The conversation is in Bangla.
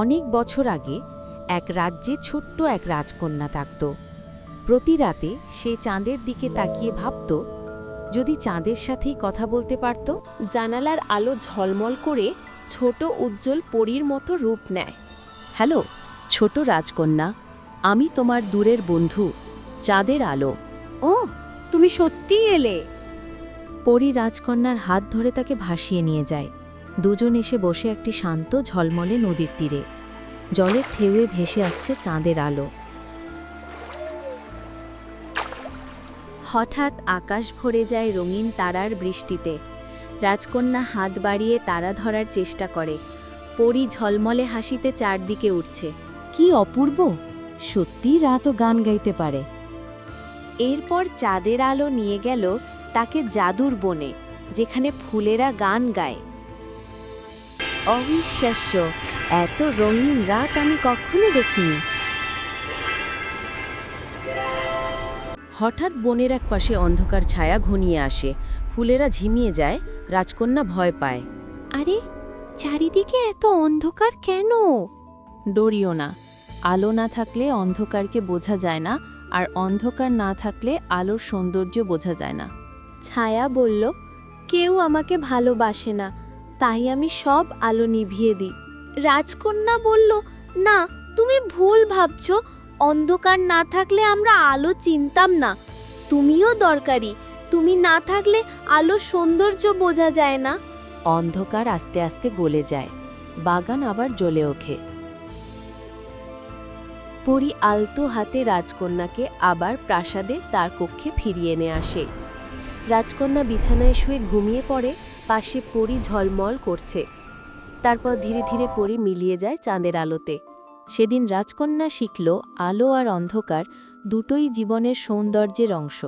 অনেক বছর আগে এক রাজ্যে ছোট্ট এক রাজকন্যা থাকত। প্রতি রাতে সে চাঁদের দিকে তাকিয়ে ভাবত যদি চাঁদের সাথেই কথা বলতে পারত। জানালার আলো ঝলমল করে ছোট উজ্জ্বল পরীর মতো রূপ নেয়। হ্যালো ছোট রাজকন্যা আমি তোমার দূরের বন্ধু চাঁদের আলো। ও তুমি সত্যিই এলে। পরী রাজকন্যার হাত ধরে তাকে ভাসিয়ে নিয়ে যায়। দুজন এসে বসে একটি শান্ত ঝলমলে নদীর তীরে। জলের ঢেউয়ে ভেসে আসছে চাঁদের আলো। হঠাৎ আকাশ ভরে যায় রঙিন তারার বৃষ্টিতে। রাজকন্যা হাত বাড়িয়ে তারা ধরার চেষ্টা করে। পরি ঝলমলে হাসিতে চারদিকে উঠছে। কি অপূর্ব! সত্যি রাতও গান গাইতে পারে। এরপর চাঁদের আলো নিয়ে গেল তাকে জাদুর বনে, যেখানে ফুলেরা গান গায়। অবিশ্বাস্য। এত রঙিন রাত আমি কখনো দেখিনি। হঠাৎ বনের এক পাশে অন্ধকার ছায়া ঘনিয়ে আসে। ফুলেরা ঝিমিয়ে যায় রাজকন্যা ভয় পায়। আরে চারিদিকে এত অন্ধকার কেন? ডরিও না। আলো না থাকলে অন্ধকারকে বোঝা যায় না আর অন্ধকার না থাকলে আলোর সৌন্দর্য বোঝা যায় না। ছায়া বলল কেউ আমাকে ভালোবাসে না। তাই আমি সব আলো নিভিয়ে দিই। রাজকন্যা বলল, না, তুমি ভুল ভাবছ। অন্ধকার না থাকলে আমরা আলো চিনতাম না। তুমিও দরকারি। তুমি না থাকলে আলোর সৌন্দর্য বোঝা যায় না। অন্ধকার আস্তে আস্তে গলে যায়। বাগান আবার জ্বলে ওঠে। পরি আলতো হাতে রাজকন্যাকে আবার প্রাসাদে তার কক্ষে ফিরিয়ে এনে আসে। রাজকন্যা বিছানায় শুয়ে ঘুমিয়ে পড়ে, পাশে পরি ঝলমল করছে। তারপর ধীরে ধীরে পরি মিলিয়ে যায় চাঁদের আলোতে। সেদিন রাজকন্যা শিখল আলো আর অন্ধকার দুটোই জীবনের সৌন্দর্যের অংশ।